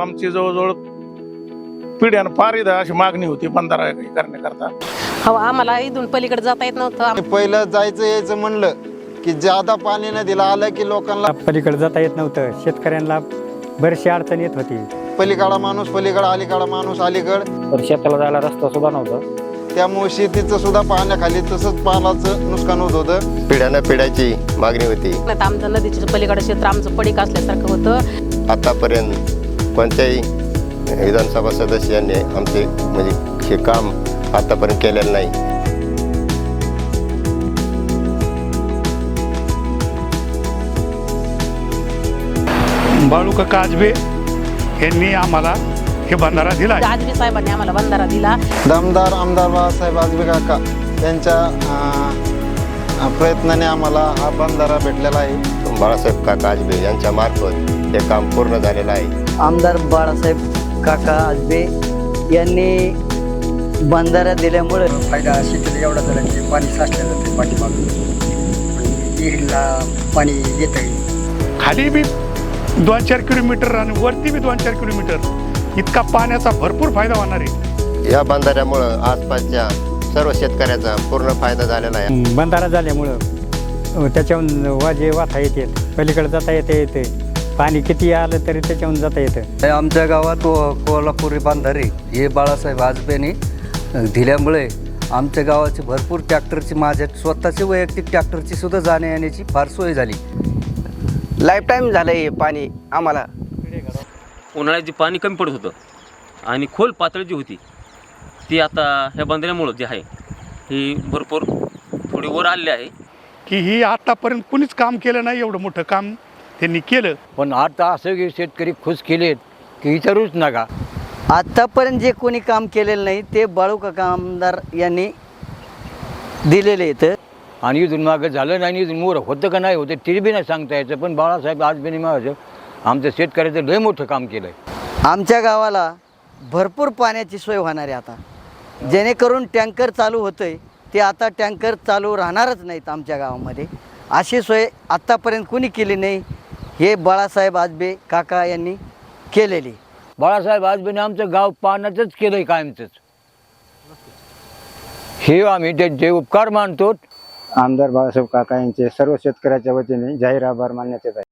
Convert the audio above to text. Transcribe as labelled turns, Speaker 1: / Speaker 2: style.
Speaker 1: आमची जवळजवळ पिढ्यानं फार इथं अशी मागणी होती बंधारा करण्याकरता.
Speaker 2: हो आम्हाला इथून पलीकडे जाता येत नव्हतं.
Speaker 3: पहिलं जायचं यायचं म्हणलं की ज्यादा पाणी न दिलं आलं की लोकांना
Speaker 4: पलीकडे जाता येत नव्हतं. शेतकऱ्यांना बरीचशी अडचण येत होती.
Speaker 3: पलीकडा माणूस पलीकडा अलीकडा माणूस अलीकड.
Speaker 4: तर शेताला जायला रस्ता सुद्धा नव्हता.
Speaker 3: त्यामुळे शेतीचं सुद्धा पाण्याखाली तसंच पाण्याचं नुकसान होत होतं.
Speaker 5: पिढ्यानं पिढ्याची मागणी होती.
Speaker 2: नाही तर आमचं नदीच्या पलीकडे क्षेत्र आमचं पडीक असल्यासारखं होतं.
Speaker 5: आतापर्यंत कोणत्याही विधानसभा सदस्यांनी आमचे म्हणजे हे काम आतापर्यंत केलेलं नाही
Speaker 6: बाळूका काजबे यांनी आम्हाला हे बंधारा दिला आहे.
Speaker 2: आजबी साहेबांनी आम्हाला बंधारा दिला
Speaker 3: दमदार आमदार बाळासाहेब आजबे काका यांच्या प्रयत्नाने आम्हाला हा बंधारा भेटलेला आहे.
Speaker 5: बाळासाहेब काका आजबे यांच्या मार्फत हे काम पूर्ण झालेलं आहे.
Speaker 7: आमदार बाळासाहेब काका आजबे यांनी बंधारा दिल्यामुळे
Speaker 8: फायदा शेतीला एवढा झाला की पाणी साचलं जाते पाठीमागून आणि विहिरीला पाणी येत आहे.
Speaker 6: खाली बी दोन चार किलोमीटर आणि वरती बी दोन चार किलोमीटर इतका पाण्याचा भरपूर फायदा होणार आहे.
Speaker 5: या बंधाऱ्यामुळं आसपासच्या सर्व शेतकऱ्याचा पूर्ण फायदा झालेला आहे.
Speaker 4: बंधारा झाल्यामुळं त्याच्याहून वाजे वाथा येते पलीकडे जाता येते येते. पाणी किती आलं तरी त्याच्याहून जाता येतं.
Speaker 7: आमच्या गावात व- कोल्हापुरी बांधारे हे बाळासाहेब आजबेने दिल्यामुळे आमच्या गावाची भरपूर ट्रॅक्टरची माझ्या स्वतःची वैयक्तिक ट्रॅक्टरची सुद्धा जाण्या येण्याची फार सोय झाली.
Speaker 8: लाईफ टाईम झालं हे पाणी आम्हाला.
Speaker 9: उन्हाळ्यात जे पाणी कमी पडत होतं आणि खोल पातळी जी होती ती आता ह्या बंधाऱ्यामुळं जी आहे ही भरपूर थोडी वर आलेली आहे.
Speaker 6: की ही आतापर्यंत कुणीच काम केलं नाही एवढं मोठं काम त्यांनी केलं.
Speaker 4: पण आता असं की शेतकरी खुश केलेत की विचारूच नका.
Speaker 7: आत्तापर्यंत जे कोणी काम केलेलं नाही ते बाळू काका आमदार यांनी दिलेले आहेत.
Speaker 4: आणि इथून मागं झालं नाही आणि इथून मोर होतं का नाही होतं ते बी नाही सांगता यायचं. पण बाळासाहेब आजबेने माझं आमच्या शेतकऱ्याचं लय मोठं काम केलं आहे
Speaker 7: आमच्या गावाला भरपूर पाण्याची सोय होणार आहे आता. जेणेकरून टँकर चालू होतं आहे ते आता टँकर चालू राहणारच नाहीत आमच्या गावामध्ये. अशी सोय आत्तापर्यंत कुणी केली नाही हे बाळासाहेब आजबे काका यांनी केलेली.
Speaker 4: बाळासाहेब आजबेने आमचं गाव पाण्याचंच केलं आहे कायमचंच. हे आम्ही त्यांचे उपकार मानतो.
Speaker 8: आमदार बाळासाहेब काका यांचे सर्व शेतकऱ्याच्या वतीने जाहीर आभार मानण्यात येत आहे.